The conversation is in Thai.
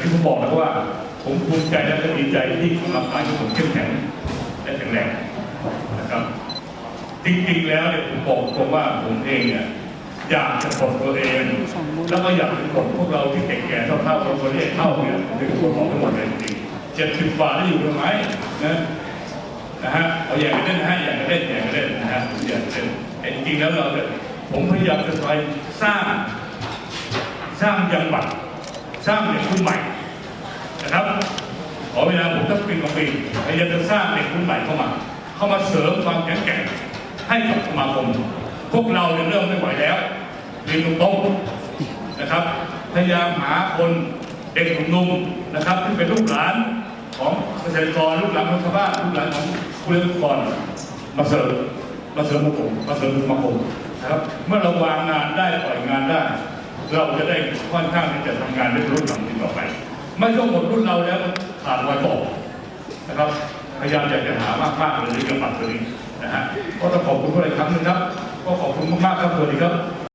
อย่างที่ผมบอกแล้วว่า ผมภูมิใจและก็ดีใจที่กำลังการของผมเข้มแข็งและแข็งแรงนะครับจริงๆแล้วเนี่ยผมบอกตรงว่าผมเองเนี่ยอยากจะปลดตัวเอง แล้วก็อยากจะปลดพวกเราที่แก่ๆเท่าๆคนคนนี้เท่าเนี่ยถึงผมบอกทั้งหมดเลยจริงเจ็ดสิบกว่าได้อยู่ทำไมนะนะฮะเอาอย่างกันเล่นนะฮะอย่างกันเล่นอย่างกันเล่นนะฮะอย่างกันเล่นแต่จริงๆแล้วเราเนี่ยผมพยายามจะไปสร้างสร้างจังหวัด สร้างเด็กรุ่นใหม่นะครับขอเวลาผมสักปีกว่าปีพยายามจะสร้างเด็กรุ่นใหม่เข้ามา เข้ามาเสริมความแข็งแกร่งให้กับสมาคม พวกเราเนี่ยเริ่มไม่ไหวแล้วเรียนตรงๆนะครับ พยายามหาคนเด็กหนุ่มๆนะครับที่เป็นลูกหลานของเกษตรกรลูกหลานของชาวบ้านลูกหลานของผู้เลี้ยงกรมาเสริมมาเสริมสมาคมมาเสริมสมาคมนะครับ เมื่อเราวางงานได้ปล่อยงานได้ เราจะได้ค่อนข้างที่จะทำงานด้รุ่นหลังต่อไป ไม่ต้องหมดรุ่นเราแล้วขาดวัยต่อนะครับพยายามอยากจะหามากๆเลยกระปัดตัวนี้นะฮะก็ต้องขอบคุณทุกท่านครั้งหนึงครับ ก็ขอบคุณมากๆครับสวัสดีครับ